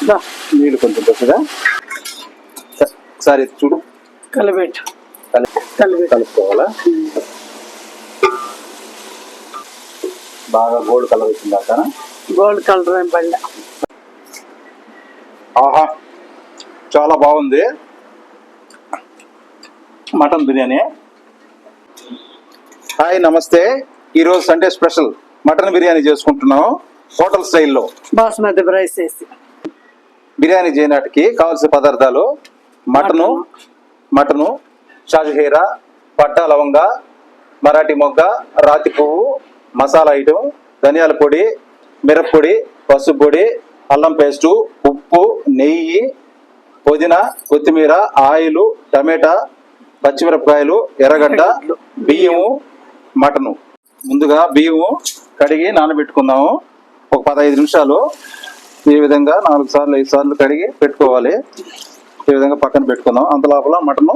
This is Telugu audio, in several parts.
నీళ్ళు కొంచెం పెద్దగా. ఒకసారి చూడు. కలబెట్టు కలిపి కలుపుకోవాలా? బాగా గోల్డ్ కలర్ వచ్చిందాక గోల్డ్ కలర్ ఏం పడలే. ఆహా చాలా బాగుంది. మటన్ బిర్యానీ. హాయ్ నమస్తే. ఈరోజు సండే స్పెషల్. మటన్ బిర్యానీ చేసుకుంటున్నాం హోటల్ స్టైల్లో. బాస్మతి రైస్ వేసి బిర్యానీ చేయనాటికి కావాల్సిన పదార్థాలు మటను మటను. షాజహీరా పట్టా లవంగ మరాఠీ మొగ్గ రాతి పువ్వు మసాలా ఐటెం ధనియాల పొడి మిరప్పొడి పసుపు పొడి అల్లం పేస్టు ఉప్పు నెయ్యి పుదీనా కొత్తిమీర ఆయిల్ టమాటా పచ్చిమిరపకాయలు ఎర్రగడ్డ బియ్యము మటను. ముందుగా బియ్యము కడిగి నానబెట్టుకుందాము. ఒక పదహైదు నిమిషాలు ఈ విధంగా నాలుగు సార్లు ఐదు సార్లు కడిగి పెట్టుకోవాలి. ఈ విధంగా పక్కన పెట్టుకుందాం. అంత లోపల మటను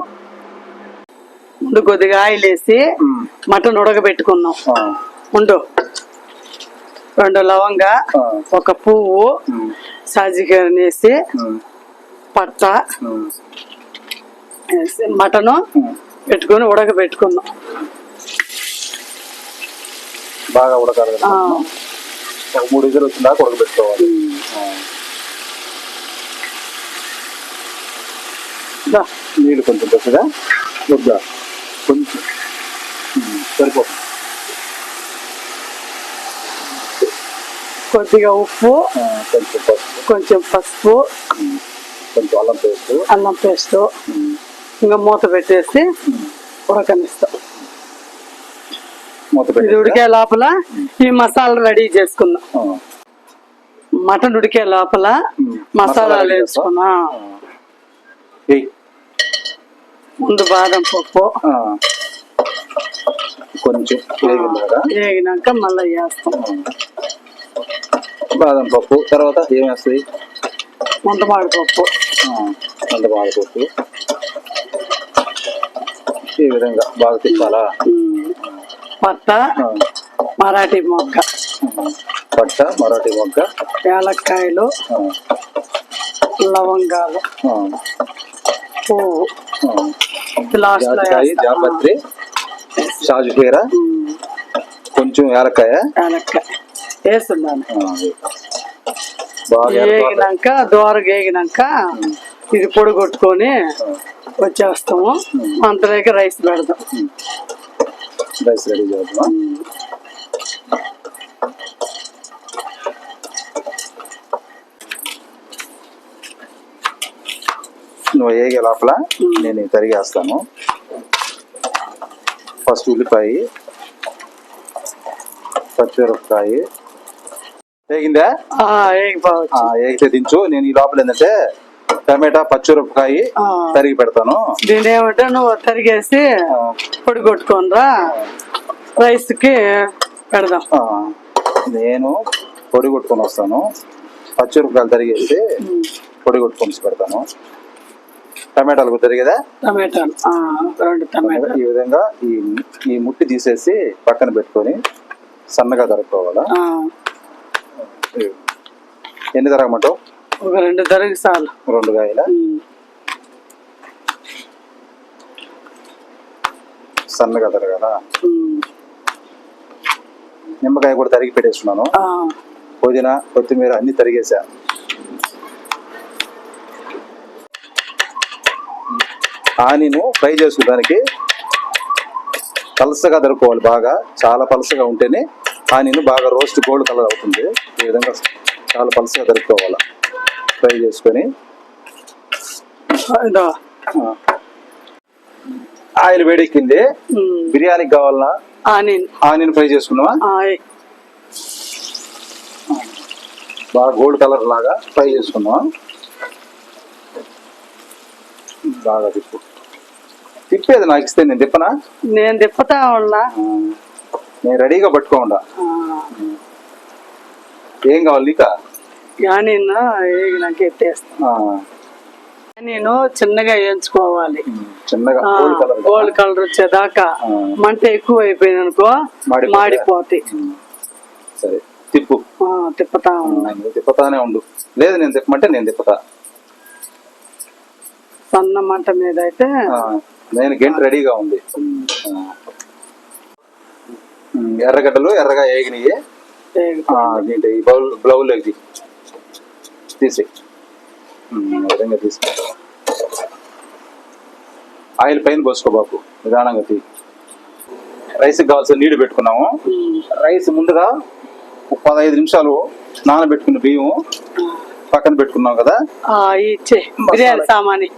ముందు కొద్దిగా ఆయిల్ వేసి మటన్ ఉడకబెట్టుకున్నాం ఆ, ఉండు రెండు లవంగ ఒక పువ్వు సాజికాయని వేసి పట్ట మటను ఉమ్. పెట్టుకొని ఉడకబెట్టుకున్నాం బాగా ఉడకాలి మూడు ఇజలు వచ్చిన దాకా ఉడకబెట్టుకోవాలి మ్, ఆ, దా, నీళ్ళు కొంచెం పెద్దగా వద్దా కొంచెం ఉమ్, సరిపోతుంది కొద్దిగా ఉప్పు ఆ, కొంచెం పసుపు కొంచెం పసుపు ఉమ్, కొంచెం అల్లం పేస్ట్ అల్లం పేస్ట్ ఇంకా మూత పెట్టేసి ఉడకనిస్తాం మూత ఇది ఉడికే లోపల ఈ మసాలా రెడీ చేసుకుందాం. మటన్ ఉడికే లోపల మసాలాలు వేసుకున్నా. ముందు బాదం పప్పు. కొంచెం వేగినాక మళ్ళీ వేస్తాం. బాదం పప్పు. తర్వాత ఏం వేస్తాయి? ముంతమాడి పప్పు. బాగా పప్పు. ఈ విధంగా బాగా తిప్పాలా? పట్ట మరాఠీ మొగ్గ. పట్ట మరాఠీ మొగ్గ. యాలక్కాయలు ఆ, లవంగాలు పువ్వు. లాస్ట్లో. జాపత్రి షాజు హీర మ్, కొంచెం ఏలకాయ యాలక్కాయ. వేస్తున్నాను. వేగినాక దోరగా వేగినాక ఇది పొడి కొట్టుకొని వచ్చేస్తాము. అంతలోకి రైస్ పెడదాం రైస్ రెడీ చేద్దాం నువ్వు వేగే లోపల నేను తరిగేస్తాను ఫస్ట్ ఉల్లిపాయ పచ్చిమిరపకాయ వేగిందా వేగితే దించు నేను ఈ లోపల ఏంటంటే టమాటా పచ్చిమిరపకాయ. తరిగి పెడతాను. దీని ఏమంటే నువ్వు తరిగేసి పొడి కొట్టుకోనరా. రైస్కి పెడదాం నేను పొడి కొట్టుకొని వస్తాను. పచ్చిమిరపకాయలు తరిగేసి పొడి కొట్టుకొని పెడతాను. టమాటాలు కూడా తరిగేదా? టమాటాలు. రెండు టమాటాలు. ఈ విధంగా ఈ ఈ ముట్టి తీసేసి పక్కన పెట్టుకొని సన్నగా తరుక్కోవాలా? ఎన్ని తరగమంటావు? ఒక రెండు తరిగి చాలు. రెండు కాయల? సన్నగా తరగాల నిమ్మకాయ కూడా తరిగి పెట్టేస్తున్నాను పుదీనా కొత్తిమీర అన్ని తరిగేసా. ఆనిను ఫ్రై చేసుకోవడానికి పలసగా దొరుకోవాలి బాగా. చాలా పలసగా ఉంటేనే ఆనిను బాగా రోస్ట్ గోల్డ్ కలర్ అవుతుంది. ఈ విధంగా చాలా పలసగా దొరుకోవాలి ఫ్రై చేసుకొని. ఆయిల్ వేడెక్కింది. బిర్యానీకి కావాలన్నా ఆనియన్. ఆనియన్ ఫ్రై చేసుకున్నావా? బాగా గోల్డ్ కలర్ లాగా ఫ్రై చేసుకుందాం బాగా తిప్పు. తిప్పేది నాకు ఇస్తే నేను తిప్పనా? నేను తిప్పుతా ఉన్నా. నేను రెడీగా పట్టుకోకుండా ఏం కావాలి నీక? ఆనియన్ వేగినాక ఎత్తేస్తాం నేను చిన్నగా వేయించుకోవాలి. Gold colour. వచ్చేదాకా. మంట ఎక్కువ అయిపోయింది అనుకో మాడిపోతాయా? సరే తిప్పు. తిప్పుతా తిప్పుతానే ఉండు. లేదు నేను తిప్పమంటే నేను తిప్పుతా. సన్న మంట మీద అయితే నేను గెంట్ రెడీగా ఉంది. ఎర్రగడ్డలు ఎర్రగా ఏగినాయి. దీంట్లో ఈ బౌల్ బ్లౌలోకి తీసి విధంగా తీసి ఆయిల్ పైన పోసుకో బాబు నిదానంగా తీ. రైస్కి కావాల్సిన నీళ్ళు పెట్టుకున్నాము. రైస్ ముందుగా పదహైదు నిమిషాలు నానబెట్టుకున్న బియ్యం పక్కన పెట్టుకున్నాం కదా? బిర్యానీ సామాని.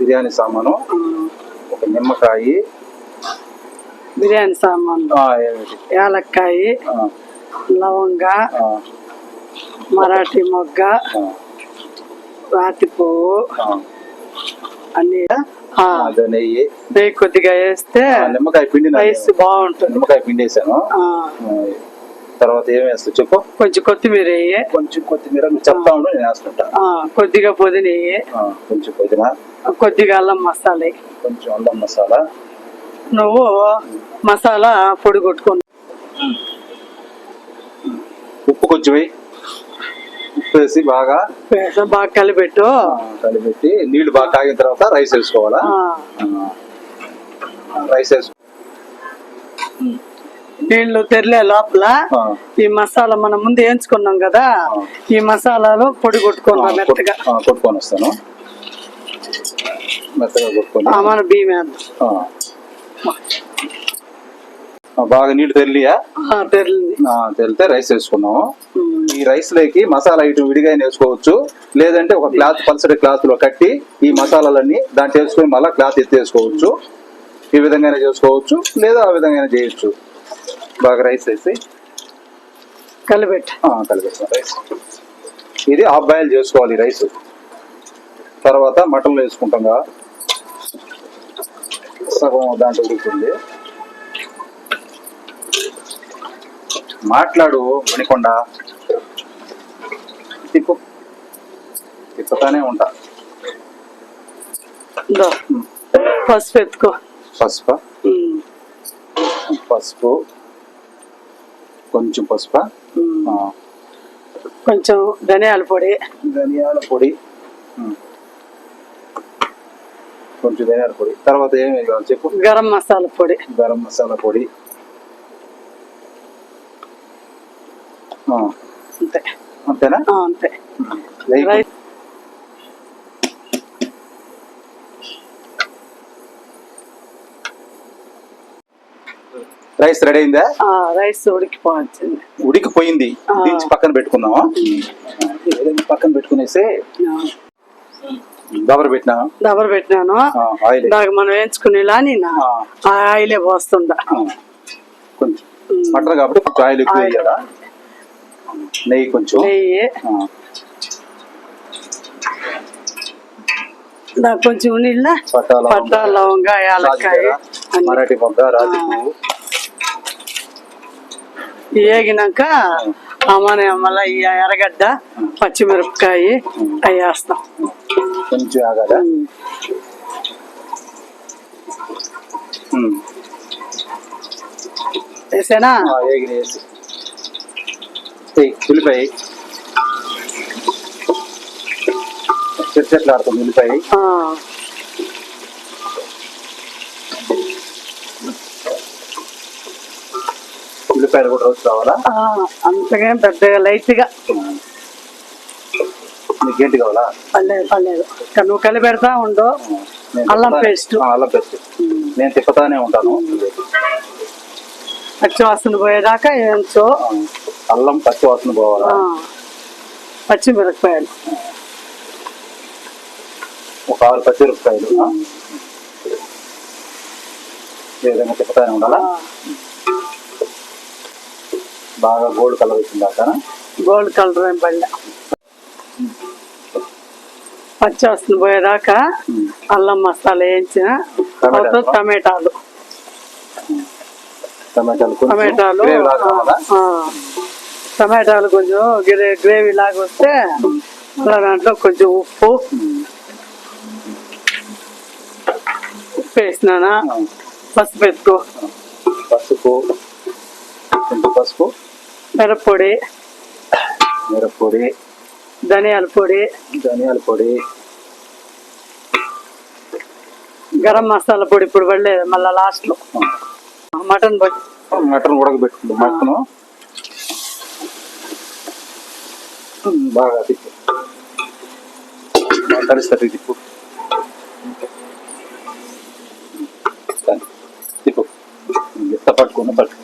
బిర్యానీ సామాను. ఒక నిమ్మకాయ. బిర్యానీ సామాన్? యాలక్కాయ. లవంగ. మరాఠీ మొగ్గ రాతి పువ్వు. అన్ని నెయ్యి. నెయ్యి కొద్దిగా వేస్తే నిమ్మకాయ పిండి రైస్ బాగుంటుంది. నిమ్మకాయ పిండి వేసాను. తర్వాత ఏం వేస్తావు చెప్పు? కొంచెం కొత్తిమీర వేయి. కొంచెం కొత్తిమీర చెప్తా ఉండు నేను వేస్తుంటా. కొద్దిగా పుదీనా వేయి. కొంచెం పుదీనా. కొద్దిగా అల్లం మసాలా. కొంచెం అల్లం మసాలా. నువ్వు మసాలా పొడి కొట్టుకుని ఉప్పు కొంచెం వేసి బాగా బాగా కలిపెట్టు. కలిపెట్టి నీళ్ళు బాగా తాగిన తర్వాత రైస్ వేసుకోవాలా? రైస్ వేసుకో. నీళ్ళు తెరలే లోపల. ఈ మసాలా మనం ముందు వేయించుకున్నాం కదా ఈ మసాలాలు పొడి కొట్టుకున్నాం కొట్- మెత్తగా. కొట్టుకొని వస్తాను. మెత్తగా కొట్టుకొని. మన బియ్యం బాగా నీళ్ళు ఆ, తెల్లితే రైస్ వేసుకున్నాము. ఈ రైస్లోకి మసాలా ఐటమ్ విడిగా వేసుకోవచ్చు. లేదంటే ఒక క్లాత్ పల్సటి క్లాత్లో కట్టి ఈ మసాలాలన్నీ దాంట్లో వేసుకొని మళ్ళీ క్లాత్ ఎత్తి వేసుకోవచ్చు. ఈ విధంగానే చేసుకోవచ్చు లేదా ఆ విధంగానే చేయొచ్చు. బాగా రైస్ వేసి. కలిపెట్టు ఆ, కలిపేస్తాం రైస్. ఇది హాఫ్ బాయిల్ చేసుకోవాలి రైస్. తర్వాత మటన్ వేసుకుంటాం కదా. సగం దాంట్లో ఉడుకుతుంది మాట్లాడు మణికొండ. తిప్పు. తిప్పుతానే ఉంటా. పసుపు ఎత్తుకో. పసుపు? పసుపు. కొంచెం పసుపు. కొంచెం ధనియాల పొడి. ధనియాల పొడి. కొంచెం ధనియాల పొడి. తర్వాత ఏమి చెప్పు? గరం మసాలా పొడి. గరం మసాలా పొడి ఆ, అంతే అంతేనా? అంతే. రైస్ రెడీ అయిందా? రైస్ ఉడికిపోయింది. ఆ. దించి పక్కన విధంగా పక్కన పెట్టుకునేసి ఆ, దబర పెట్టినా? దబర పెట్టినాను. దాకా మనం వేయించుకునేలా నేను ఆయిలే పోస్తుండా ఆ. కొంచెం మటన్ కాబట్టి ఆయిల్ ఎక్కువ. వేయాలా? నెయ్యి కొంచెం. నెయ్యి. దాకా కొంచెం నీళ్ళ. పట్ట లవంగ, యాలక్కాయ. మరాఠీ మొగ్గ. పువ్వు వేగినాక మళ్ళీ ఈ ఎర్రగడ్డ పచ్చిమిరపకాయ అవి వేస్తాం. కొంచెం వేసేనా? వేసి ఉల్లిపాయ చెట్టు చెట్లు ఆడుతుంది ఉల్లిపాయ ఉల్లిపాయలు కూడా రోజు కావాలా అంతగా పెద్దగా లైట్గా నీకు ఏంటి కావాలా పర్లేదు పర్లేదు నువ్వు కలిపి పెడతా ఉండు నేను అల్లం తిప్పుతానే- పేస్ట్. అల్లం పేస్ట్ నేను తిప్పుతానే ఉంటాను పచ్చి వాసన పోయేదాకా ఆ, అల్లం పచ్చి వాసన పోవాలా. పచ్చిమిరపకాయలు ఒక ఆరు పచ్చిమిరపకాయలు విధంగా తిప్పుతానే ఉండాలా? బాగా గోల్డ్ కలర్ వచ్చింది దాకా గోల్డ్ కలర్ ఏం పడలే. పచ్చి వాసన పోయేదాకా అల్లం మసాలా వేయించిన తర్వాత టమాటాలు. టమాటాలు టమాటాలు టమాటాలు కొంచెం గ్రే గ్రేవీ లాగా వస్తే దాంట్లో కొంచెం ఉప్పు ఉప్పు వేసినానా? పసుపు ఎత్తుకో పసుపు. పసుపు. మిరప్పొడి. మిరప్పొడి. ధనియాల పొడి. ధనియాల పొడి. గరం మసాలా పొడి ఇప్పుడు పడలేదు మళ్ళీ లాస్ట్లో. మటన్ మటన్ ఉడకబెట్టుకుంటాం మటన్. బాగా తిప్పు. కలిస్తారు తిప్పు. తిప్పు. ఎంత పట్టుకున్న పట్టు.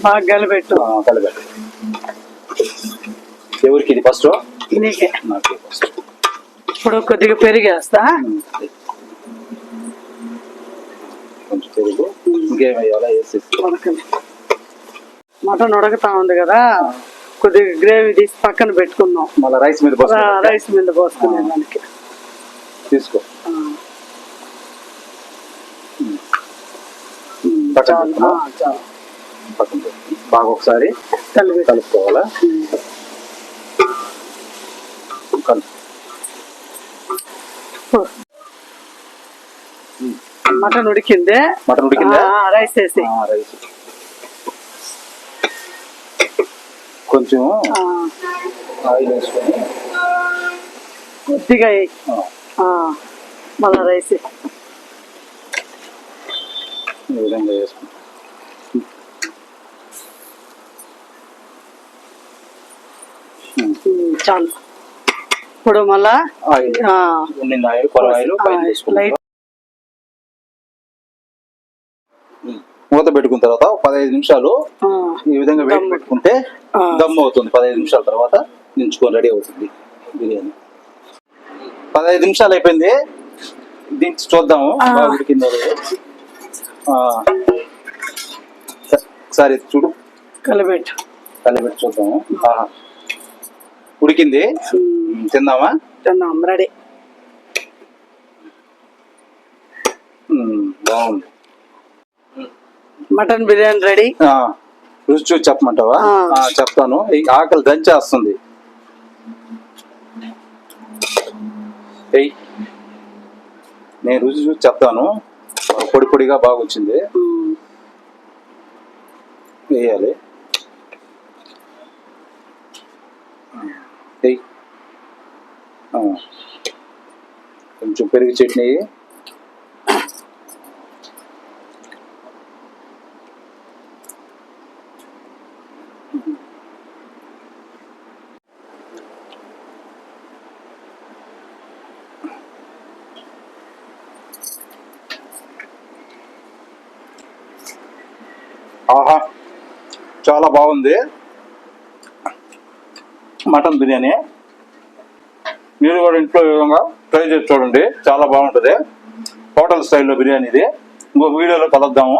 బాగా కలిపెట్టు ఆ, కలిపెట్టు ఎవరికి ఇది ఫస్ట్ నీకే. నాకు ఫస్ట్ ఇప్పుడు కొద్దిగా పెరిగేస్తా. కొంచెం పెరుగు. ఇంకేం వేయాలా? వేసేసి మటన్ ఉడకతా ఉంది కదా. కొద్దిగా గ్రేవీ తీసి పక్కన పెట్టుకుందాం. మళ్ళీ రైస్ మీద రైస్ మీద పోసుకునే దానికి తీసుకో పెట్టుకున్నా? బాగా ఒకసారి కలిపి కలుపుకోవాలా? కలుపు. మటన్ ఉడికింది? మటన్ ఉడికిందా? రైస్ వేసి రైస్ కొంచెం ఆయిల్ వేసుకొని. కొద్దిగా మళ్ళా రైస్. ఈ విధంగా వేసుకుంటాం చాలు. ఇప్పుడు మళ్ళా ఆయిల్. లైట్ మూత పెట్టుకున్న తర్వాత పదహైదు నిమిషాలు ఈ విధంగా వేడి. పెట్టుకుంటే. దమ్ అవుతుంది. పదహైదు నిమిషాల తర్వాత దించుకొని రెడీ అవుతుంది బిర్యానీ. పదహైదు నిమిషాలు అయిపోయింది. దించి చూద్దాము. ఉడికిందో ఒకసారి చూడు. కలిపెట్టు కలిపెట్టి చూద్దాము. ఉడికింది. తిందామా? తిన్నాం రెడీ. బాగుంది. Mutton biryani ready. రుచి చూసి చెప్పమంటావా చెప్తాను. ఆకలి దంచేస్తుంది. నేను రుచి చూసి చెప్తాను. పొడి పొడిగా బాగా వచ్చింది వేయాలి. కొంచెం పెరుగు చట్నీ. ఆహా చాలా బాగుంది. మటన్ బిర్యానీ. మీరు కూడా ఇంట్లో విధంగా ట్రై చేసి చూడండి చాలా బాగుంటుంది. హోటల్ స్టైల్లో బిర్యానీ ఇది. ఇంకో వీడియోలో కలుద్దాము.